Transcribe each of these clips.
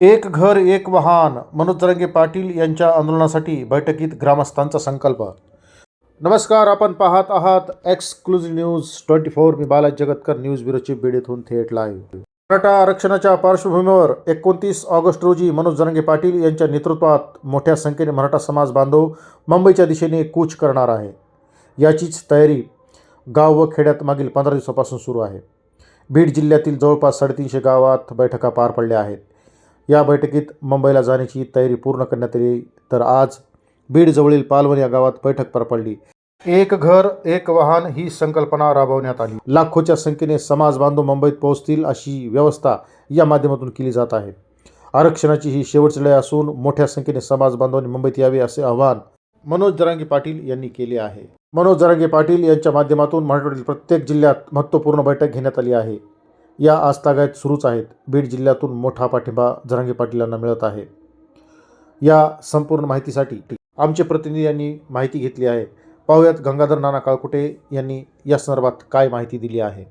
एक घर एक वाहन मनोज जरंगे पाटील यांच्या आंदोलनासाठी बैठकीत ग्रामस्थांचा संकल्प. नमस्कार आपण पाहत आहात एक्सक्लुझिव्ह न्यूज ट्वेंटी फोर. मी बालाजी जगतकर न्यूज ब्युरोची बीडीतून थेट लाईव्ह. मराठा आरक्षणाच्या पार्श्वभूमीवर एकोणतीस ऑगस्ट रोजी मनोज जरंगे पाटील यांच्या नेतृत्वात मोठ्या संख्येने मराठा समाज बांधव मुंबईच्या दिशेने कूच करणार आहे. याचीच तयारी गाव व खेड्यात मागील पंधरा दिवसापासून सुरू आहे. बीड जिल्ह्यातील जवळपास साडेतीनशे गावात बैठका पार पडल्या आहेत. या बैठकीत मुंबईला जाण्याची तयारी पूर्ण करण्यात आली तर आज बीडजवळील पालवण या गावात बैठक पार पडली. एक घर एक वाहन ही संकल्पना राबवण्यात आली. लाखोच्या संख्येने समाज बांधव मुंबईत पोहोचतील अशी व्यवस्था या माध्यमातून केली जात आहे. आरक्षणाची ही शेवटची लढाई असून मोठ्या संख्येने समाज बांधवांनी मुंबईत यावे असे आवाहन मनोज जरांगे पाटील यांनी केले आहे. मनोज जरांगे पाटील यांच्या माध्यमातून मराठवाड्यातील प्रत्येक जिल्ह्यात महत्त्वपूर्ण बैठक घेण्यात आली आहे. या आजतागायत सुरूच आहेत. बीड जिल्ह्यातून मोठा पाठिंबा जरांगे पाटील यांना मिळत आहे. या संपूर्ण माहितीसाठी आमचे प्रतिनिधी यांनी माहिती घेतली आहे. पाहुयात गंगाधर नाना काळकुटे यांनी या संदर्भात काय माहिती दिली आहे.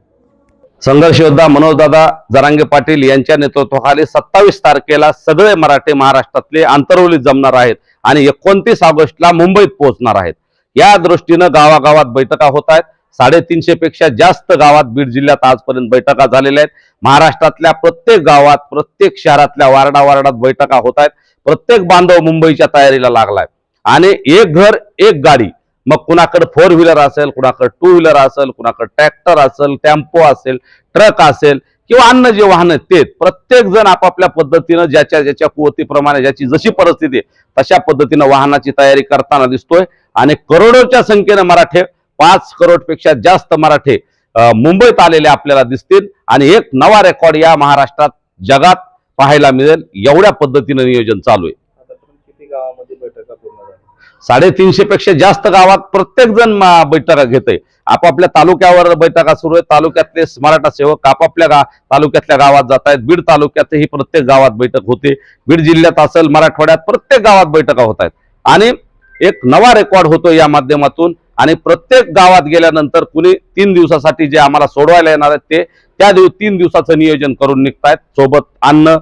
संघर्ष योद्धा मनोजदादा जरांगे पाटील यांच्या नेतृत्वाखाली सत्तावीस तारखेला सगळे मराठे महाराष्ट्रातले आंतरवलीत जमणार आहेत आणि एकोणतीस ऑगस्टला मुंबईत पोहोचणार आहेत. या दृष्टीनं गावागावात बैठका होत आहेत. साडेतीनशे पेक्षा जास्त गावात बीड जिल्ह्यात आजपर्यंत बैठका झालेल्या आहेत. महाराष्ट्रातल्या प्रत्येक गावात प्रत्येक शहरातल्या वार्डा वार्डात बैठका होत आहेत. प्रत्येक बांधव मुंबईच्या तयारीला लागलाय. आणि एक घर एक गाडी. मग कुणाकडे फोर व्हीलर असेल कुणाकडे टू व्हीलर असेल कुणाकडे ट्रॅक्टर असेल टेम्पो असेल ट्रक असेल किंवा अन्य जे वाहन आहेत ते. प्रत्येक जण आपापल्या पद्धतीनं ज्याच्या ज्याच्या कुवतीप्रमाणे ज्याची जशी परिस्थिती आहे तशा पद्धतीनं वाहनाची तयारी करताना दिसतोय. आणि करोडोच्या संख्येनं मराठे पाच करोडपेक्षा जास्त मराठे मुंबईत आलेले आपल्याला दिसतील. आणि एक नवा रेकॉर्ड या महाराष्ट्रात जगात पाहायला मिळेल. एवढ्या पद्धतीनं नियोजन चालू आहे. साडेतीनशे पेक्षा जास्त गावात प्रत्येक जण बैठका घेतोय. आपापल्या तालुक्यावर बैठका सुरू आहेत. तालुक्यातले मराठा सेवक आपापल्या गा तालुक्यातल्या गावात जात आहेत. बीड तालुक्यातही प्रत्येक गावात बैठक होते. बीड जिल्ह्यात असेल मराठवाड्यात प्रत्येक गावात बैठका होत आहेत. आणि एक नवा रेकॉर्ड होतो या माध्यमातून. आणि प्रत्येक गावात गेल्यानंतर कुणी तीन दिवसासाठी जे आम्हाला सोडवायला येणार आहेत ते त्या दिव तीन दिवसाचं नियोजन करून निघतायत. सोबत अन्न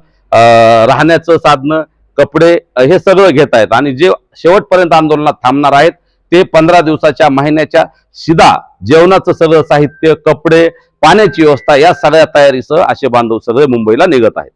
राहण्याचं साधनं कपडे हे सगळं घेत आहेत आणि जे शेवटपर्यंत आंदोलनात थांबणार आहेत ते पंधरा दिवसाच्या महिन्याच्या शिदा जेवणाचं सगळं साहित्य कपडे पाण्याची व्यवस्था या सगळ्या तयारीसह असे बांधव सगळे मुंबईला निघत आहेत.